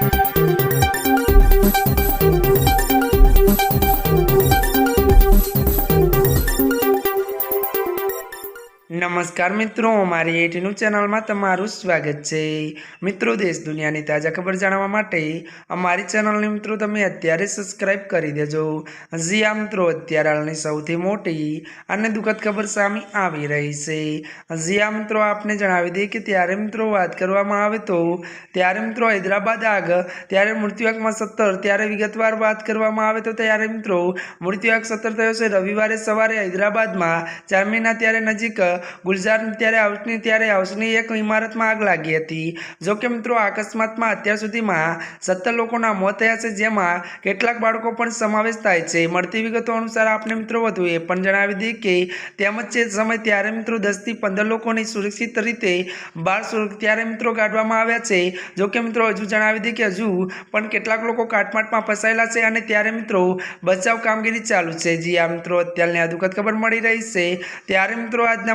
Thank you. નમસ્કાર મિત્રો મારી એટીનું ચેનલમાં તમારું સ્વાગત છે. મિત્રો, દેશ દુનિયાની તાજા ખબર જાણવા માટે અમારી ચેનલને મિત્રો તમે અત્યારે સબસ્ક્રાઈબ કરી દેજો. જી આ મિત્રો, અત્યારે હાલની સૌથી મોટી અને દુઃખદ ખબર સામે આવી રહી છે. જી આ મિત્રો, આપને જણાવી દઈએ કે ત્યારે મિત્રો વાત કરવામાં આવે તો ત્યારે મિત્રો હૈદરાબાદ આગ, ત્યારે મૃત્યુઆંકમાં સત્તર, ત્યારે વિગતવાર વાત કરવામાં આવે તો ત્યારે મિત્રો મૃત્યુઆંક સત્તર થયો છે. રવિવારે સવારે હૈદરાબાદમાં, ચારમીના ત્યારે નજીક ગુલઝાર ત્યારે હાઉસની ત્યારે હાઉસની એક ઇમારતમાં આગ લાગી હતી. જો કે મિત્રો, અકસ્માતમાં અત્યાર સુધીમાં સત્તર લોકોના મોત થયા છે, જેમાં કેટલાક બાળકો પણ સમાવેશ થાય છે. મળતી વિગતો અનુસાર આપને મિત્રો વધુ એ પણ જણાવી દઈએ કે તેમજ તે સમય ત્યારે મિત્રો દસથી પંદર લોકોની સુરક્ષિત રીતે સુર- ત્યારે મિત્રો કાઢવામાં આવ્યા છે. જો કે મિત્રો, હજુ જણાવી દઈએ કે હજુ પણ કેટલાક લોકો કાટમાટમાં ફસાયેલા છે અને ત્યારે મિત્રો બચાવ કામગીરી ચાલુ છે. જી આ મિત્રો, અત્યારની આ દુઃખદ ખબર મળી રહી છે. ત્યારે મિત્રો, આજના